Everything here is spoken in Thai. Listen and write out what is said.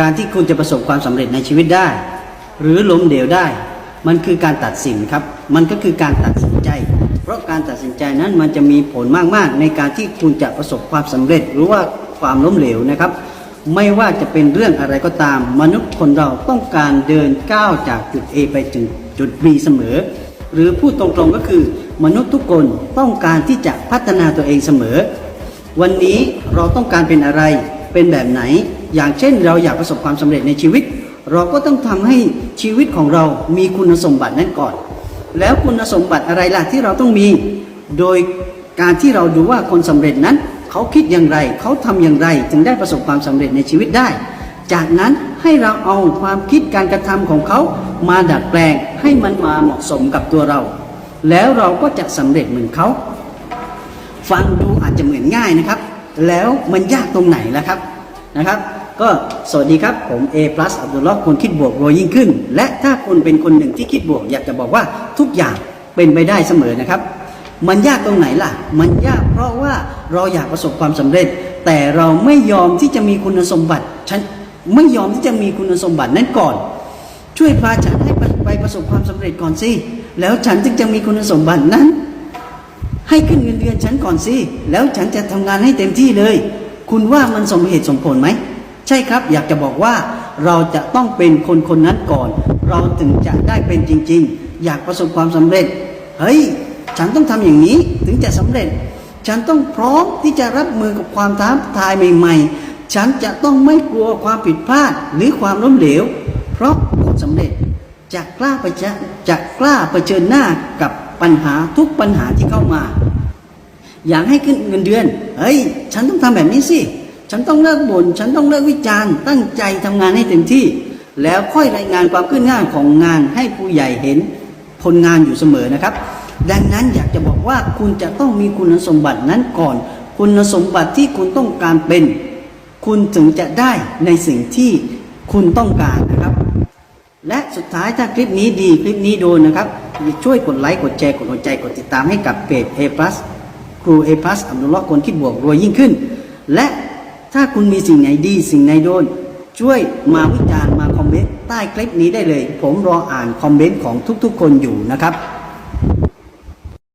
การที่คุณจะประสบความสำเร็จในชีวิตได้ หรือล้มเหลวได้ มันคือการตัดสินครับ มันก็คือการตัดสินใจ เพราะการตัดสินใจนั้นมันจะมีผลมาก ๆ ในการที่คุณจะประสบความสำเร็จ หรือว่าความล้มเหลวนะครับ ไม่ว่าจะเป็นเรื่องอะไรก็ตาม มนุษย์คนเราต้องการเดินก้าวจากจุด A ไปถึงจุด B เสมอ หรือพูดตรงๆก็คือ มนุษย์ทุกคนต้องการที่จะพัฒนาตัวเองเสมอ วันนี้เราต้องการเป็นอะไรเป็นแบบไหน อย่างเช่นเราอยากประสบความสำเร็จในชีวิต เราก็ต้องทำให้ชีวิตของเรามีคุณสมบัตินั้นก่อน แล้วคุณสมบัติอะไรล่ะที่เราต้องมี โดยการที่เราดูว่าคนสำเร็จนั้น เขาคิดอย่างไร เขาทำอย่างไรถึงได้ประสบความสำเร็จในชีวิตได้ จากนั้นให้เราเอาความคิดการกระทำของเขามาดัดแปลงให้มันมาเหมาะสมกับตัวเรา แล้วเราก็จะสำเร็จเหมือนเขาฟังดูอาจจะเหมือนง่ายนะครับ แล้วมันยากตรงไหนล่ะครับนะครับ ก็สวัสดีครับผม A+ อับดุลลอฮ์คนคิดบวกรวยยิ่งขึ้น และถ้าคุณเป็นคนหนึ่งที่คิดบวก อยากจะบอกว่าทุกอย่างเป็นไปได้เสมอนะครับ มันยากตรงไหนล่ะ มันยากเพราะว่าเราอยากประสบความสำเร็จ แต่เราไม่ยอมที่จะมีคุณสมบัติฉันไม่ยอมที่จะมีคุณสมบัตินั้นก่อน ช่วยพาฉันให้ไปประสบความสำเร็จก่อนสิแล้วฉันจึงจะมีคุณสมบัตินั้น ให้ขึ้นเงินเดือนฉันก่อนสิแล้วฉันจะทำงานให้เต็มที่เลย คุณว่ามันสมเหตุสมผลไหม ใช่ครับ อยากจะบอกว่าเราจะต้องเป็นคนคนนั้นก่อน เราถึงจะได้เป็นจริง ๆ อยากประสบความสำเร็จ เฮ้ย ฉันต้องทำอย่างนี้ถึงจะสำเร็จ ฉันต้องพร้อมที่จะรับมือกับความท้าทายใหม่ ๆ ฉันจะต้องไม่กลัวความผิดพลาดหรือความล้มเหลว เพราะคนสำเร็จจะกล้าไปจะจะกล้าเผชิญหน้ากับปัญหาทุกปัญหาที่เข้ามา อยากให้ขึ้นเงินเดือน เฮ้ย ฉันต้องทำแบบนี้สิ ฉันต้องเลิกบน่นฉันต้องเลิกวิจารณ์ ตั้งใจทำงานให้เต็มที่ แล้วค่อยรายงานความขึ้นหน้าของงานให้ผู้ใหญ่เห็นผลงานอยู่เสมอนะครับ ดังนั้นอยากจะบอกว่าคุณจะต้องมีคุณสมบัตินั้นก่อน คุณสมบัติที่คุณต้องการเป็น คุณถึงจะได้ในสิ่งที่คุณต้องการนะครับ และสุดท้ายถ้าคลิปนี้ดีคลิปนี้โดนนะครับช่วยกดไลค์กดแชร์กดหัวใจกดติดตามให้กับเพจ A+ ครู A+ อับดุลลอฮ์คนคิดบวกรวยยิ่งขึ้น และ ถ้าคุณมีสิ่งไหนดีสิ่งไหนโดน ช่วยมาวิจารณ์มาคอมเมนต์ใต้คลิปนี้ได้เลย ผมรออ่านคอมเมนต์ของทุกๆ คนอยู่นะครับ